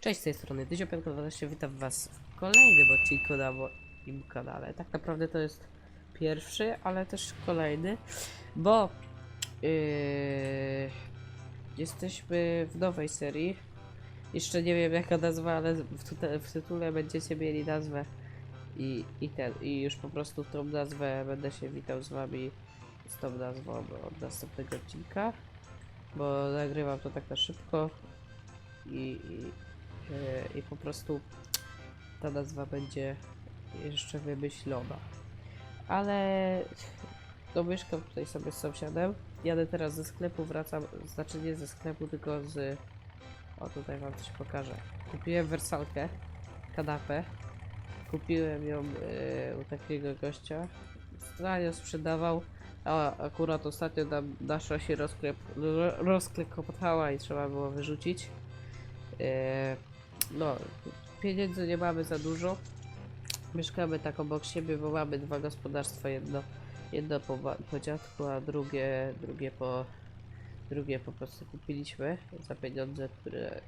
Cześć z tej strony Dyzio512, witam was w kolejnym odcinku na moim kanale. Tak naprawdę to jest pierwszy, ale też kolejny, bo yy, jesteśmy w nowej serii. Jeszcze nie wiem jaka nazwa, ale w, w tytule będziecie mieli nazwę i, i ten, i już po prostu tą nazwę będę się witał z wami z tą nazwą od następnego odcinka, bo nagrywam to tak na szybko i, i po prostu ta nazwa będzie jeszcze wymyślona. Ale no mieszkam tutaj sobie z sąsiadem. Jadę teraz ze sklepu, wracam, znaczy nie ze sklepu, tylko z... O, tutaj wam coś pokażę. Kupiłem wersalkę, kanapę. Kupiłem ją e, u takiego gościa. Stranie sprzedawał, a akurat ostatnio nam nasza się rozklep, ro- rozklekotała i trzeba było wyrzucić. E, no, pieniędzy nie mamy za dużo. Mieszkamy tak obok siebie, bo mamy dwa gospodarstwa, jedno, jedno po, po dziadku, a drugie, drugie po drugie po prostu kupiliśmy za pieniądze, które,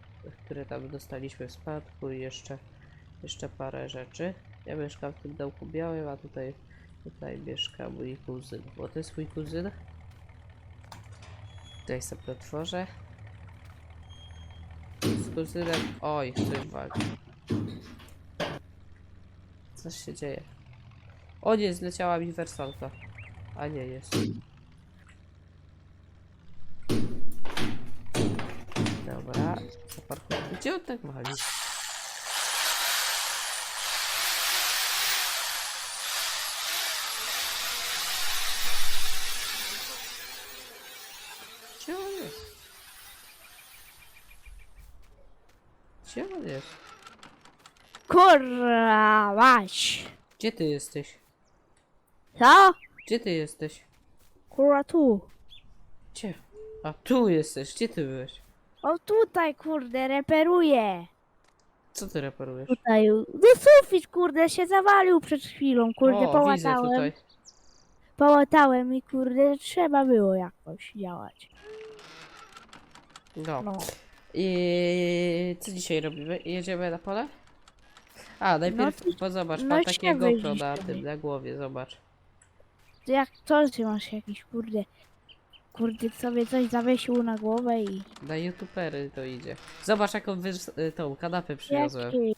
które tam dostaliśmy w spadku i jeszcze, jeszcze parę rzeczy. Ja mieszkam w tym dołku białym, a tutaj, tutaj mieszka mój kuzyn. Bo to jest mój kuzyn. Tutaj sobie otworzę. Kuzynem. Oj, coś walczy. Coś się dzieje. O nie, zleciała mi wersalka. A nie, jest. Dobra, zaparkuję. Gdzie on tak wali? Gdzie on jest? Gdzie on jest? Kurwa, mać. Gdzie ty jesteś? Co? Gdzie ty jesteś? Kurwa tu. Gdzie? A tu jesteś, gdzie ty byłeś? O tutaj, kurde, reperuję. Co ty reparujesz? Tutaj, no sufit, kurde, się zawalił przed chwilą, kurde, o, widzę połatałem. tutaj. Połatałem i kurde, trzeba było jakoś działać. No. No. I co dzisiaj robimy? Jedziemy na pole? A, najpierw No, bo zobacz, no mam i takiego GoPro na głowie, zobacz. To jak to, ty masz jakiś, kurde, kurde, sobie coś zawiesił na głowę i... Na youtubery to idzie. Zobacz jaką wys- y, tą kanapę przywiozłem. Jaki...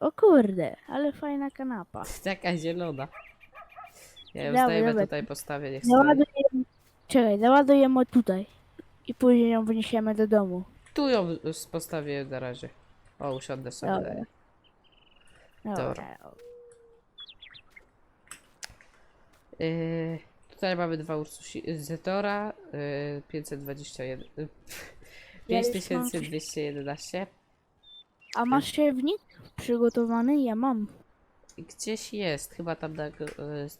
O kurde, ale fajna kanapa. Taka zielona. Ja ją dobra. tutaj postawię, niech. Załadujemy... Czekaj, załadujemy tutaj. I później ją wyniesiemy do domu. Tu ją y, postawię na razie. O, usiądę sobie. Dobra. Dobra. Yy, tutaj mamy dwa Ursusi Zetora, yy, 521, yy, Ja już mam 5211. A masz siewnik przygotowany? Ja mam. Gdzieś jest, chyba tam, na, yy,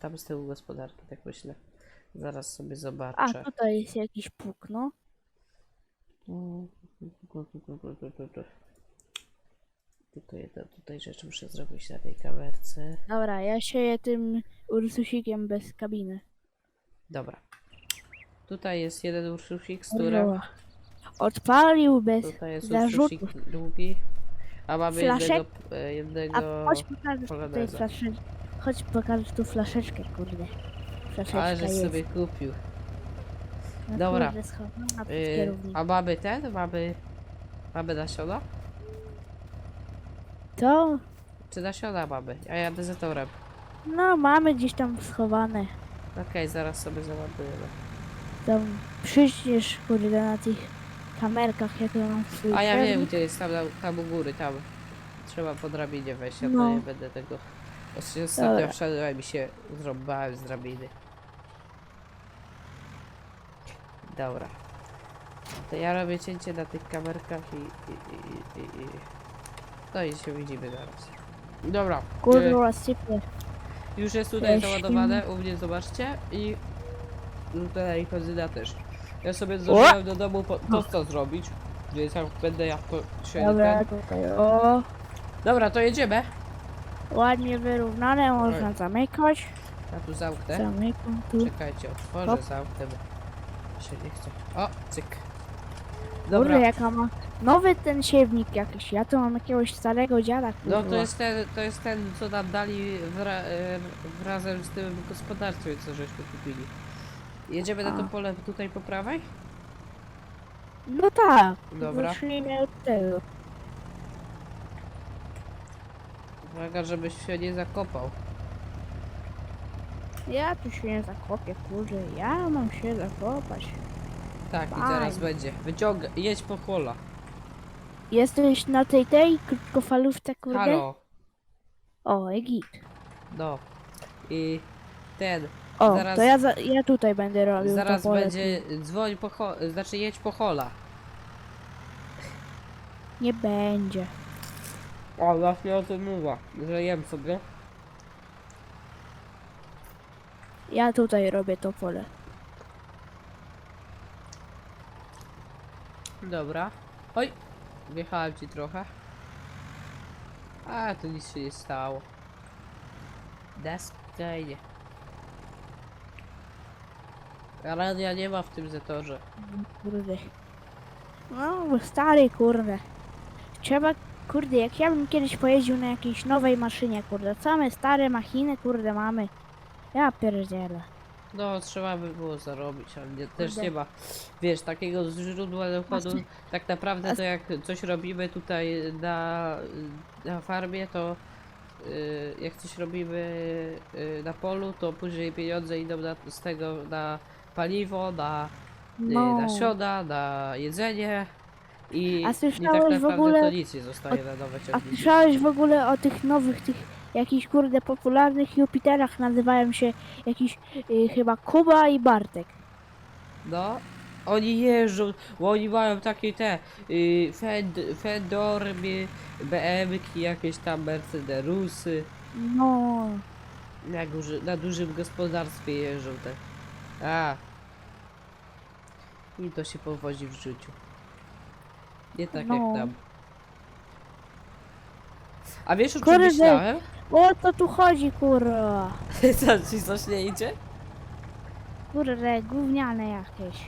tam z tyłu gospodarki, tak myślę. Zaraz sobie A, zobaczę. tutaj jest jakiś pług, no. Tylko jedną tutaj rzecz muszę zrobić na tej kamerce. Dobra, ja sieję tym ursusikiem bez kabiny. Dobra. Tutaj jest jeden Ursusik, z którym... Odpalił bez Tutaj jest zarzutów. Ursusik drugi. A mamy Flaszek? jednego, e, jednego A chodź pokażesz tutaj poloneza. flaszeczkę. Chodź pokażesz tu flaszeczkę, kurde. Flaszeczka ale że jest. sobie kupił. No, dobra. Kurde, schowana pod kierownicą. a mamy ten? Mamy... Mamy nasiona? To? Czy nasiona mamy? Ja jadę za torem. No, mamy gdzieś tam schowane. Okej, zaraz sobie załadujemy. Tam przyjdziesz, kurde, na tych kamerkach, jak ja mam swój A ja wiem gdzie jest, tam, tam u góry, tam. Trzeba po drabinie wejść, ja No. nie będę tego... Ostatnio ostatnio Dobra. wszedłem i się zrąbałem z drabiny. Dobra. To ja robię cięcie na tych kamerkach i... i, i, i, i. No i się widzimy zaraz. Dobra. e, Kurwa, sypie. Już jest tutaj Jeśli- załadowane, u mnie zobaczcie i tutaj kozyna też. Ja sobie zdążyłem do domu po, to co zrobić, więc jak będę jak to się Dobra, ten... tutaj, o. Dobra, to jedziemy. Ładnie wyrównane, można zamykać. Ja tu zamknę. Zamykam tu. Czekajcie, otworzę, Hop. zamknę, bo się nie chce. O, cyk. Kurde, Dobra, jaka ma... Nowy ten siewnik jakiś, ja to mam jakiegoś starego dziada, no to kurwa. jest ten, to jest ten, co nam dali wra, e, razem z tym gospodarstwem, co żeśmy kupili. Jedziemy na to A. pole tutaj po prawej? No tak, Dobra. zacznijmy od tego. Uwaga, żebyś się nie zakopał. Ja tu się nie zakopię, kurde, ja mam się zakopać. Tak, i Fajnie. teraz będzie. Wyciągaj, jedź po kola. Jesteś na tej tej krótkofalówce, kurde? Halo, O, Egip. no. I ten, O, Zaraz- to ja, za, ja tutaj będę robił zaraz to pole. będzie, dzwoń po ho, znaczy jedź po hola. Nie będzie. O, właśnie o tym mowa, że jem sobie. Ja tutaj robię to pole. Dobra. Oj, wjechałem ci trochę. A, to nic się nie stało. Da spokojnie. Radia nie ma w tym zetorze. Kurde. No, stary, kurde. Trzeba, kurde, jak ja bym kiedyś pojeździł na jakiejś nowej maszynie, kurde. Same stare machiny, kurde, mamy. Ja pierdzielę. No, trzeba by było zarobić, ale nie, też Kurde. nie ma, wiesz, takiego źródła dochodu. Właśnie. Tak naprawdę to jak coś robimy tutaj na, na farmie, to y, jak coś robimy y, na polu, to później pieniądze idą na, z tego na paliwo, na, y, No. nasiona, na jedzenie i, A i tak słyszałeś naprawdę w ogóle to nic nie zostaje na nowe A ciągniki. słyszałeś w ogóle o tych nowych, tych jakichś, kurde, popularnych Jupiterach? Nazywają się jakiś y, chyba Kuba i Bartek. No, oni jeżdżą, bo oni mają takie te y, fend, Fendory, BM-ki, jakieś tam Mercedesy. No, Na, duży, na dużym gospodarstwie jeżdżą te. A. I to się powodzi w życiu. Nie tak No. jak tam. A wiesz o czym Kurde. myślałem? O to tu chodzi, kurwa. Co, ci coś nie idzie? Kurde, gówniane jakieś.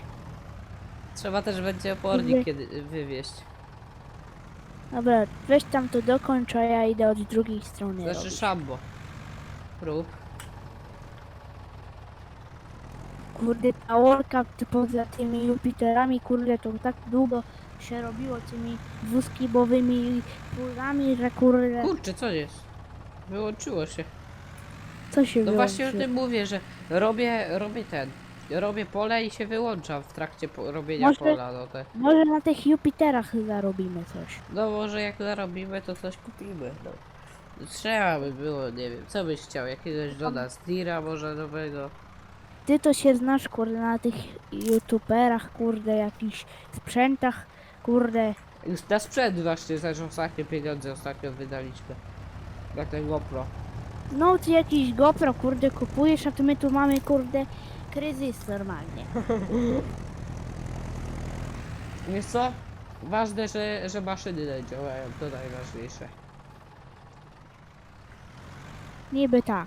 Trzeba też będzie opornik kiedy wywieźć. Dobra, weź tam to dokończ, a ja idę od drugiej strony. Znaczy robić. szambo. Rób. Kurde, ta orka ty poza tymi Jupiterami, kurde, to tak długo się robiło tymi dwuskibowymi pulami, że kurde, Kurczę, co jest? Wyłączyło się. co się No właśnie o wyłączy? tym mówię, że robię, robię ten. Robię pole i się wyłączam w trakcie po, robienia Może- pola. No, te. Może na tych Jupiterach zarobimy coś. no może jak zarobimy, to coś kupimy. No. Trzeba by było, nie wiem, co byś chciał? Jakiegoś Johna Steera może nowego? Ty to się znasz, kurde, na tych youtuberach, kurde, jakichś sprzętach, kurde. Już na sprzęt właśnie też ostatnie pieniądze ostatnio wydaliśmy. Na ten GoPro. No, ty jakiś GoPro, kurde, kupujesz, a tu my tu mamy, kurde, kryzys normalnie. Wiesz co? Ważne, że, że maszyny działają, to najważniejsze. Niby tak.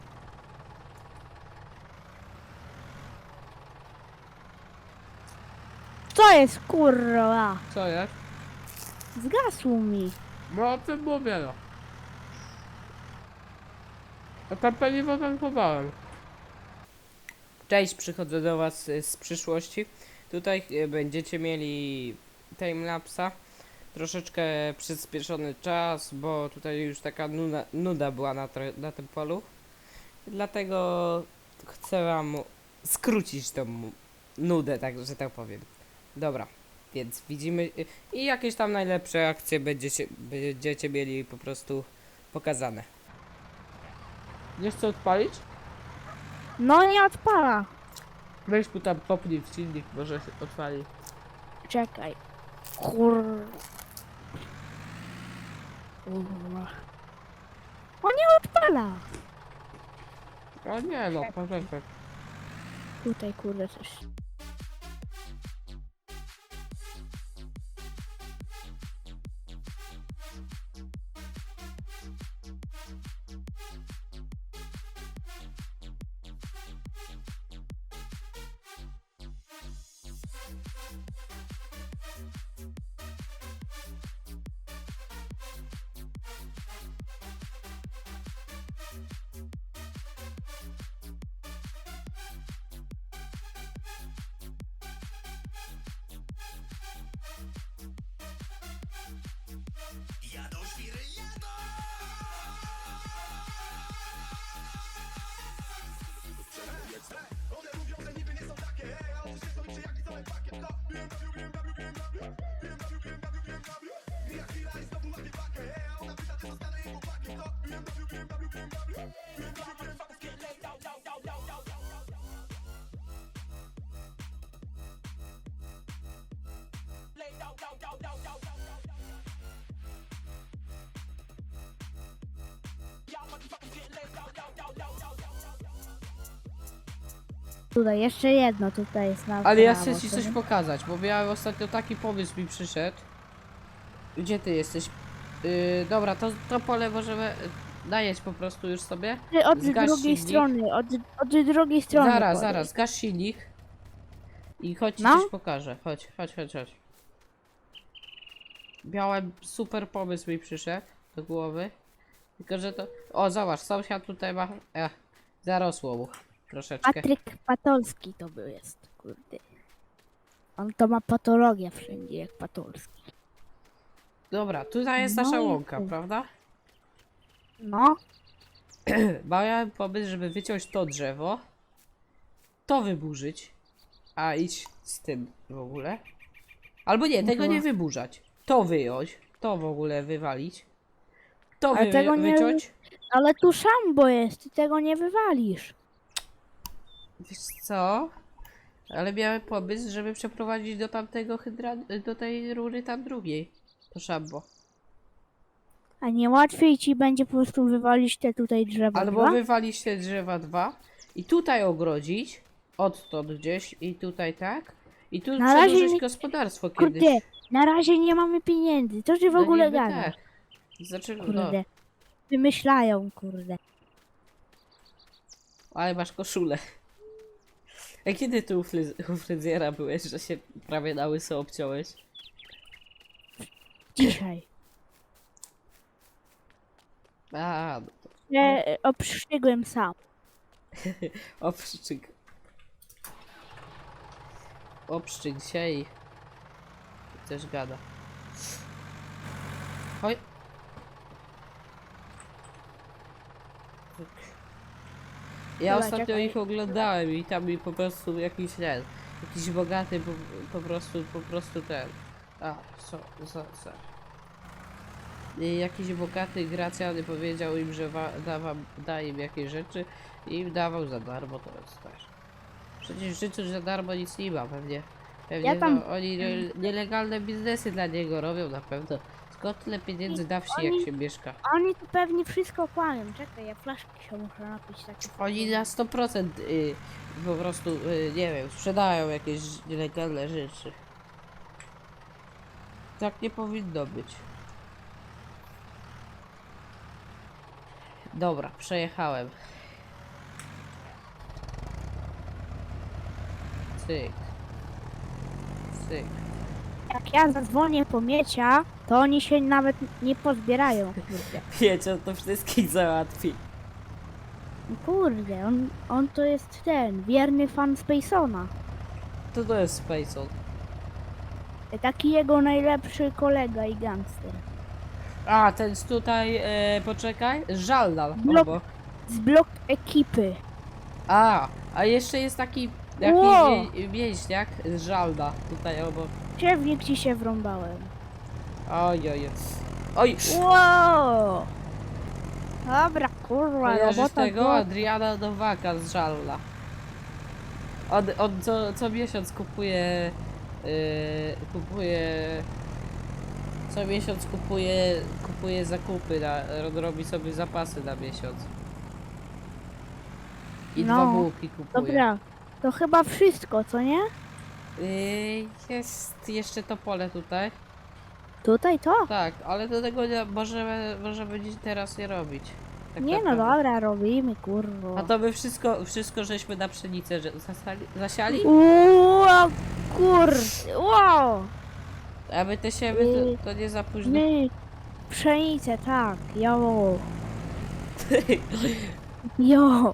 Co jest, kurwa? Co jest? Zgasło mi. No o tym mówię no. A tam paliwo tankowałem. Cześć, przychodzę do was y, z przyszłości. Tutaj y, będziecie mieli timelapsa. Troszeczkę przyspieszony czas, bo tutaj już taka nuda, nuda była na, na tym polu. Dlatego chcę wam skrócić tą nudę, tak że tak powiem. Dobra, więc widzimy y, i jakieś tam najlepsze akcje będziecie, będziecie mieli po prostu pokazane. Nie chcę odpalić? No nie odpala. Weź tu tam popnij w silnik, może się odpali. Czekaj. Kur... Kurwa. O nie odpala. O nie no, poczekaj. Tutaj kurde coś. Tutaj, jeszcze jedno tutaj jest na Ale ja prawo, chcę ci coś pokazać, bo ja ostatnio taki pomysł mi przyszedł. Gdzie ty jesteś? Yy, dobra, to, to pole możemy najeść po prostu już sobie. Ty Od zgaś drugiej silnik. strony, od, od drugiej strony. Zaraz, podejdź. zaraz, gasz silnik. I chodź ci No. coś pokażę. Chodź, chodź, chodź, chodź. Miałem super pomysł mi przyszedł do głowy. Tylko, że to... O, zobacz, sąsiad tutaj ma... Ech, zarosło mu troszeczkę. Patryk Patolski to był jest, kurde. On to ma patologię wszędzie, jak Patolski. Dobra, tutaj jest No nasza i łąka, ty. prawda? No, Miałem pomysł, żeby wyciąć to drzewo, to wyburzyć, a idź z tym w ogóle. Albo nie, tego nie wyburzać. To wyjąć, to w ogóle wywalić. To Ale wy, tego nie- wyciąć. ale tu szambo jest, ty tego nie wywalisz. Wiesz co? Ale miałem pomysł, żeby przeprowadzić do tamtego hydra... do tej rury tam drugiej. To szambo. A nie łatwiej ci będzie po prostu wywalić te tutaj drzewa Albo dwa? wywalić te drzewa dwa i tutaj ogrodzić, odtąd gdzieś i tutaj tak. I tu Na razie przedłużyć nie- gospodarstwo kiedyś. Kurde, na razie nie mamy pieniędzy, to ty w No ogóle niby gadasz. tak. Znaczy, no, Kurde. Wymyślają, kurde. ale masz koszulę. A kiedy ty u, fryz- u fryzjera byłeś, że się prawie na łyso obciąłeś? Dzisiaj. A, no to Ja e, obszczygłem sam. obszczyk. Obszczyk się i też gada. Oj. Tak. Ja Dobra, ostatnio czekaj. ich oglądałem i tam mi po prostu jakiś ten, jakiś bogaty po, po prostu, po prostu ten, a, co, co, co. Jakiś bogaty Gracjany powiedział im, że da, wam, da im jakieś rzeczy i im dawał za darmo, to jest też. Przecież w życiu za darmo nic nie ma, pewnie. Pewnie Ja tam- no, oni nie- nielegalne biznesy dla niego robią na pewno. Skąd tyle pieniędzy na wsi, jak się mieszka? Oni tu pewnie wszystko kłamią. Czekaj, ja flaszki się muszę napić takie. Oni na 100% y, po prostu, y, nie wiem, sprzedają jakieś nielegalne rzeczy. Tak nie powinno być. Dobra, przejechałem. Cyk. Cyk. Jak ja zadzwonię po miecia, to oni się nawet nie pozbierają. Kurde, to wszystkich załatwi. kurde on, on to jest ten, wierny fan Spacona. To to jest Spaceon. Taki jego najlepszy kolega i gangster. A, ten tutaj, e, poczekaj, Żaldal, Blok- albo. Z blok ekipy. A, a jeszcze jest taki, taki wieśniak z Żalda, tutaj obok. Ciewnik ci się wrąbałem. Oj, oj, oj. Oj, Wow! Dobra, kurwa, kojarzysz robota tego? była- Adriana Nowaka z Żalda. On, on co, co miesiąc kupuje, yy, kupuje, co miesiąc kupuje, kupuje zakupy, na, robi sobie zapasy na miesiąc. I No, dwa bułki kupuje. Dobra, to chyba wszystko, co nie? Yy, jest jeszcze to pole tutaj. Tutaj to? Tak, ale do tego nie, możemy, możemy dziś teraz nie robić. Tak nie no naprawdę. dobra, robimy, kurwa. A to my wszystko, wszystko żeśmy na pszenicę że zasali, zasiali? Wow, kurde, wow! A my te siemy to, to nie za późno. My, pszenicę, tak, jo, jo.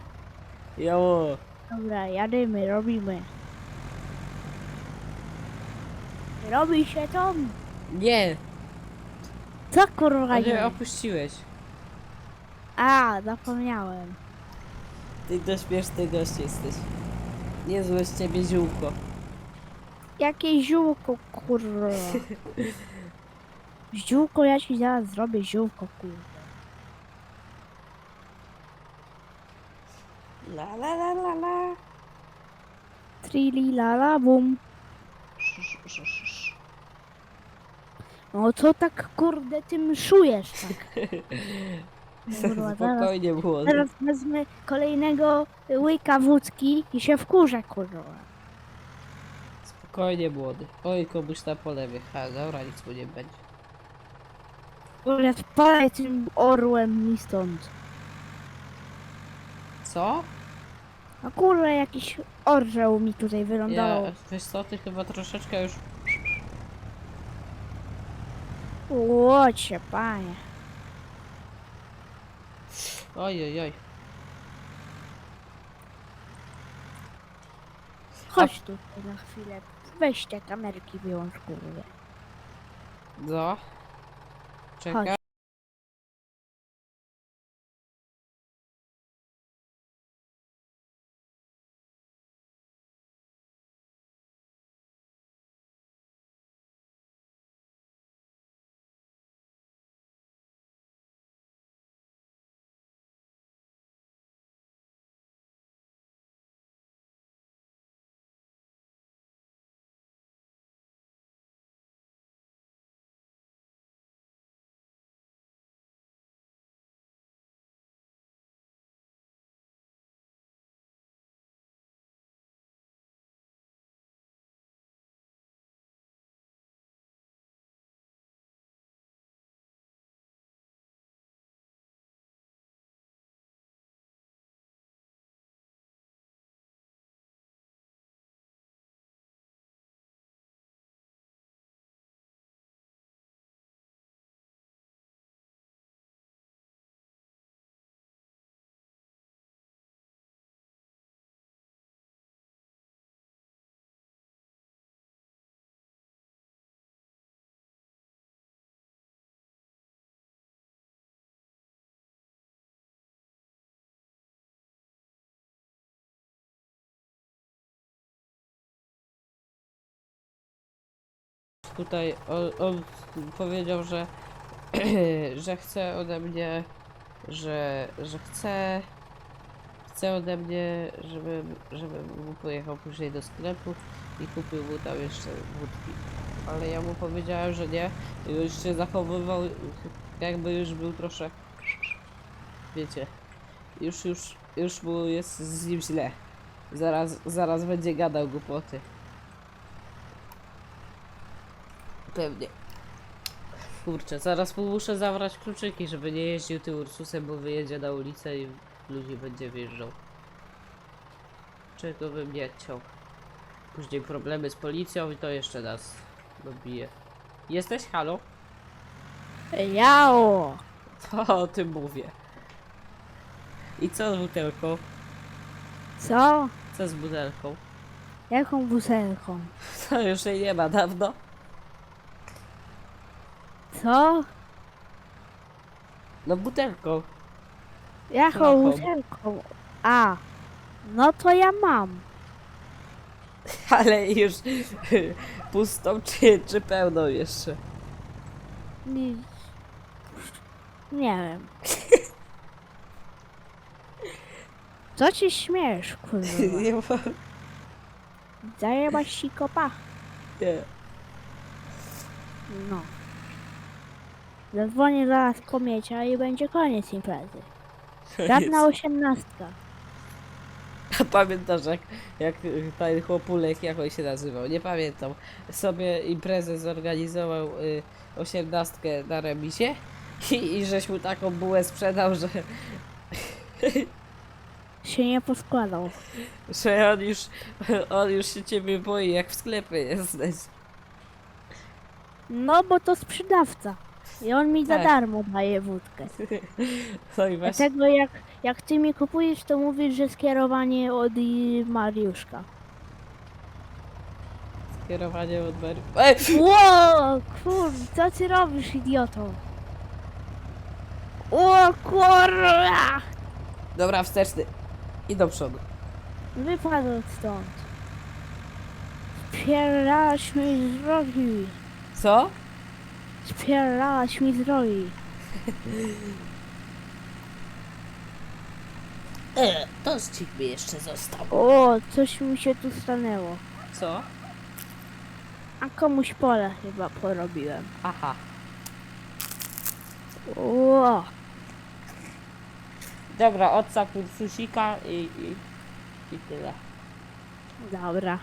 Jo, Dobra, jadymy, robimy. Robi się to? nie, Co kurwa nie nie? opuściłeś. A, zapomniałem. Ty to śmieszny gość jesteś. Niezłe z ciebie ziółko. Jakie ziółko, kurwa. Ziółko, ja ci zaraz zrobię ziółko, kurwa. La la la la la. Trili la la bum. Sz, sz, sz, sz. No co tak kurde tym szujesz tak? Kurwa, zaraz, Spokojnie, młody. zaraz wezmę kolejnego łyka wódki i się wkurzę, kurwa. Spokojnie, młody. Oj, komuś na pole wjechałem. Dobra, nic mu nie będzie. Kurwa, spadaj tym orłem mi stąd. Co? A kurwa, jakiś orzeł mi tutaj Ja, wylądował. wiesz co, ty chyba troszeczkę już... Łocie, panie. Oj, oj, oj. Chodź tutaj na chwilę. Weź te kamerki wyłącz, kurwa. Co? Czekaj. Tutaj on, on powiedział, że że chce ode mnie, że, że chce chce ode mnie, żebym, żebym mu pojechał później do sklepu i kupił mu tam jeszcze wódki. Ale ja mu powiedziałem, że nie. Już się zachowywał, jakby już był troszkę, wiecie, już, już, już mu jest z nim źle. Zaraz, zaraz będzie gadał głupoty. Pewnie. Kurczę, zaraz mu muszę zabrać kluczyki, żeby nie jeździł tym Ursusem, bo wyjedzie na ulicę i ludzi będzie wjeżdżał. Czego bym nie chciał. Później problemy z policją i to jeszcze nas dobije. Jesteś? Halo? Jao! To o tym mówię. I co z butelką? Co? Co z butelką? Jaką butelką? To już jej nie ma dawno. Co? No butelką. Jaką Jaką? butelką? A, no to ja mam. Ale już pustą czy, czy pełną jeszcze? Nie, nie wiem. Co ci śmiesz, kurwa? Nie ma. Zajebać ci kopa? Nie. No. Zadzwonię zaraz po miecia i będzie koniec imprezy. Żadna osiemnastka. Pamiętasz jak, jak y, ten chłopulek, jak on się nazywał? Nie pamiętam. Sobie imprezę zorganizował y, osiemnastkę na remisie i, i żeś mu taką bułę sprzedał, że, Się nie poskładał. że on już on już się ciebie boi jak w sklepie jesteś. No bo to sprzedawca. I on mi za Tak. darmo daje wódkę. No i właśnie Dlatego jak, jak ty mi kupujesz, to mówisz, że skierowanie od Mariuszka. kierowanie od Mary. Ej! Ło, kur, co ty robisz, idioto? O kurwa! Dobra, wsteczny. I do przodu. Wypadł stąd. Spierdalasz mi z drogi. Co? Spierdalasz mi z drogi. E, tościk mi jeszcze został. O, coś mi się tu stanęło. Co? A komuś pole chyba porobiłem. Aha. O, Dobra, odstaw Ursusika i, i, i tyle. Dobra.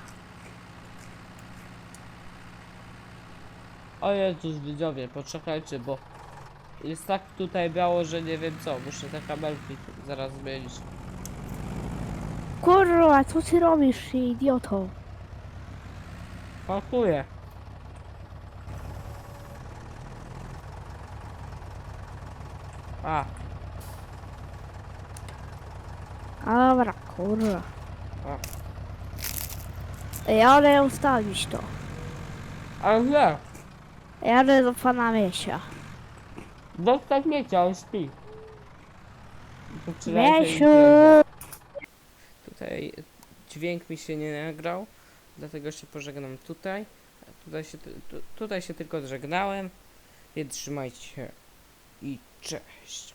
O Jezus, widzowie, poczekajcie, bo jest tak tutaj biało, że nie wiem co. Muszę te kabelki zaraz zmienić. Kurwa, co ty robisz, idioto? Pakuję. A, Dobra, kurwa. a. Jadę ustawić to. Ale nie, Jadę do pana Miesia. dostać miecia, on śpi. I Miesiu! Tutaj dźwięk mi się nie nagrał, dlatego się pożegnam tutaj. Tutaj się, ty- tu, tutaj się tylko żegnałem, więc trzymajcie się i cześć.